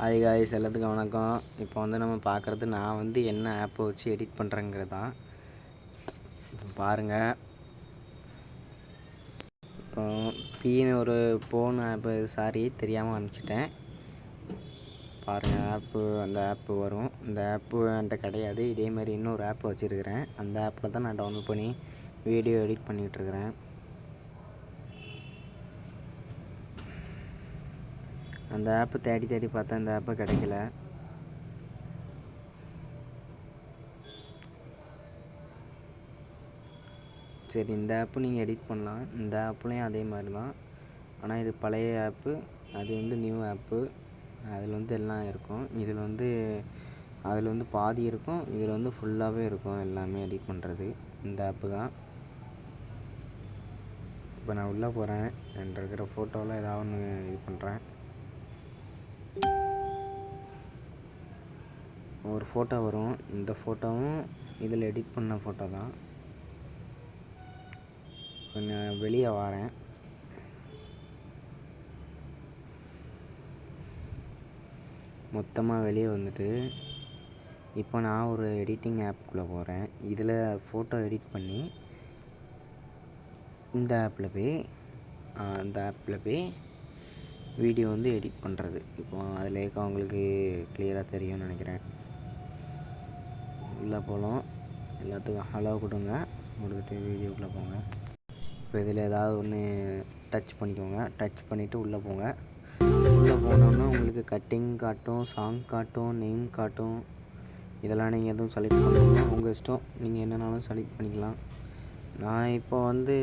Hi guys எல்லாத்துக்கும் வணக்கம். இப்போ வந்து நம்ம பார்க்குறது நான் வந்து என்ன ஆப்பை வச்சு எடிட் பண்ணுறேங்கிறது தான் பாருங்கள் இப்போ பீனு ஒரு போன் ஆப்பு சாரி தெரியாமல் அனுப்பிச்சிட்டேன். பாருங்கள் ஆப்பு அந்த ஆப்பு வரும். இந்த ஆப்பு என்கிட்ட கிடையாது. இதே மாதிரி இன்னொரு ஆப் வச்சுருக்கிறேன். அந்த ஆப்பில் தான் நான் டவுன்லோட் பண்ணி வீடியோ எடிட் பண்ணிகிட்ருக்கிறேன் அந்த ஆப்பை தேடி தேடி பார்த்தா அந்த ஆப்பு கிடைக்கல. சரி இந்த ஆப்பு நீங்கள் எடிட் பண்ணலாம். இந்த ஆப்லேயும் அதே மாதிரி தான். ஆனால் இது பழைய ஆப்பு அது வந்து நியூ ஆப்பு அதில் வந்து எல்லாம் இருக்கும். இதில் வந்து அதில் வந்து பாதி இருக்கும். இதில் வந்து ஃபுல்லாகவே இருக்கும் எல்லாமே எடிட் பண்ணுறது இந்த ஆப்பு தான். இப்போ நான் உள்ளே போகிறேன் என்கிட்ட இருக்கிற ஃபோட்டோவில் ஏதாவது ஒன்று இது பண்ணுறேன் ஒரு ஃபோட்டோ வரும். இந்த ஃபோட்டோவும் இதில் எடிட் பண்ண ஃபோட்டோ தான். கொஞ்சம் வெளியே வரேன். மொத்தமாக வெளியே வந்துட்டு இப்போ நான் ஒரு எடிட்டிங் ஆப்புக்குள்ளே போகிறேன் இதில் ஃபோட்டோ எடிட் பண்ணி இந்த ஆப்பில் போய் அந்த ஆப்பில் போய் வீடியோ வந்து எடிட் பண்ணுறது இப்போ அதில் இருக்கவங்களுக்கு கிளியராக தெரியும்னு நினைக்கிறேன். உள்ளே போகலாம். எல்லாத்துக்கும் ஹலோ கொடுங்க. முடிக்கிட்டு வீடியோக்குள்ளே போங்க. இப்போ இதில் ஏதாவது ஒன்று டச் பண்ணிக்கோங்க. டச் பண்ணிவிட்டு உள்ளே போங்க. உள்ளே போனோன்னா உங்களுக்கு கட்டிங் காட்டும் சாங் காட்டும் நேம் காட்டும். இதெல்லாம் நீங்கள் எதுவும் செலக்ட் பண்ணணும்னா உங்கள் இஷ்டம். நீங்கள் என்னன்னாலும் செலக்ட் பண்ணிக்கலாம். நான் இப்போ வந்து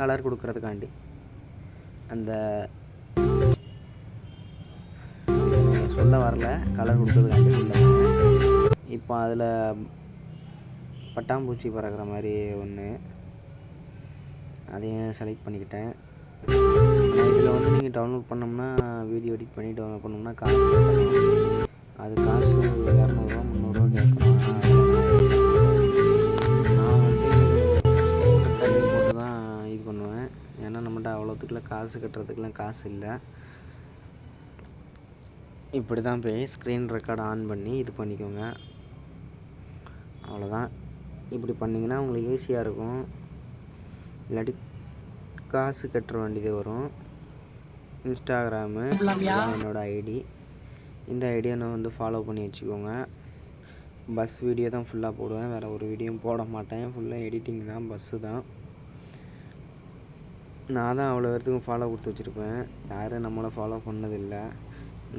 கலர் கொடுக்குறதுக்காண்டி. அந்த சொல்ல வரல. கலர் கொடுத்ததுக்காண்டி உள்ள இப்போ அதில் பட்டாம்பூச்சி பறக்கிற மாதிரி ஒன்று அதையும் செலக்ட் பண்ணிக்கிட்டேன். இதில் வந்து நீங்கள் டவுன்லோட் பண்ணோம்னா வீடியோ எடிட் பண்ணி டவுன்லோட் பண்ணோம்னா காசு அது காசு இரநூறுவா முந்நூறுரூவா கேட்கணும் நான் வந்து போட்டு தான் இது பண்ணுவேன். ஏன்னா நம்மகிட்ட அவ்வளோத்துக்குலாம் காசு கட்டுறதுக்குலாம் காசு இல்லை. இப்படி தான் போய் ஸ்க்ரீன் ரெக்கார்ட் ஆன் பண்ணி இது பண்ணிக்கோங்க. அவ்வளோதான். இப்படி பண்ணிங்கன்னா உங்களுக்கு ஈஸியாக இருக்கும். இல்லாட்டி காசு கட்டுற வேண்டியது வரும். இன்ஸ்டாகிராமு என்னோடய ஐடி இந்த ஐடியை நான் வந்து ஃபாலோ பண்ணி வச்சுக்கோங்க. பஸ் வீடியோ தான் ஃபுல்லாக போடுவேன். வேறு ஒரு வீடியோவும் போட மாட்டேன். ஃபுல்லாக எடிட்டிங் தான் பஸ்ஸு தான். நான் தான் அவ்வளோ பேர்த்துக்கும் ஃபாலோ கொடுத்து வச்சுருப்பேன். யாரும் நம்மளை ஃபாலோ பண்ணதில்லை.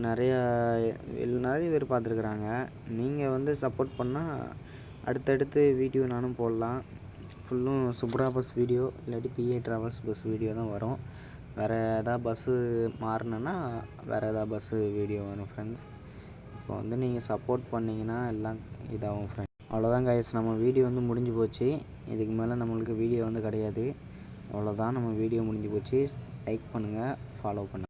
நிறையா நிறைய பேர் பார்த்துருக்குறாங்க. நீங்கள் வந்து சப்போர்ட் பண்ணால் அடுத்தடுத்து வீடியோ நானும் போடலாம். ஃபுல்லும் சுப்ரா பஸ் வீடியோ இல்லாட்டி P A travels bus video தான் வரும். வேறு எதாவது பஸ்ஸு மாறினேன்னா வேறு எதாவது பஸ்ஸு வீடியோ வரும் ஃப்ரெண்ட்ஸ் இப்போ வந்து நீங்கள் சப்போர்ட் பண்ணிங்கன்னா எல்லாம் இதாகும் ஃப்ரெண்ட்ஸ் அவ்வளோதான் கைஸ் நம்ம வீடியோ வந்து முடிஞ்சு போச்சு. இதுக்கு மேலே நம்மளுக்கு வீடியோ வந்து கிடையாது. அவ்வளோதான் நம்ம வீடியோ முடிஞ்சு போச்சு. லைக் பண்ணுங்கள் ஃபாலோ பண்ணுங்கள்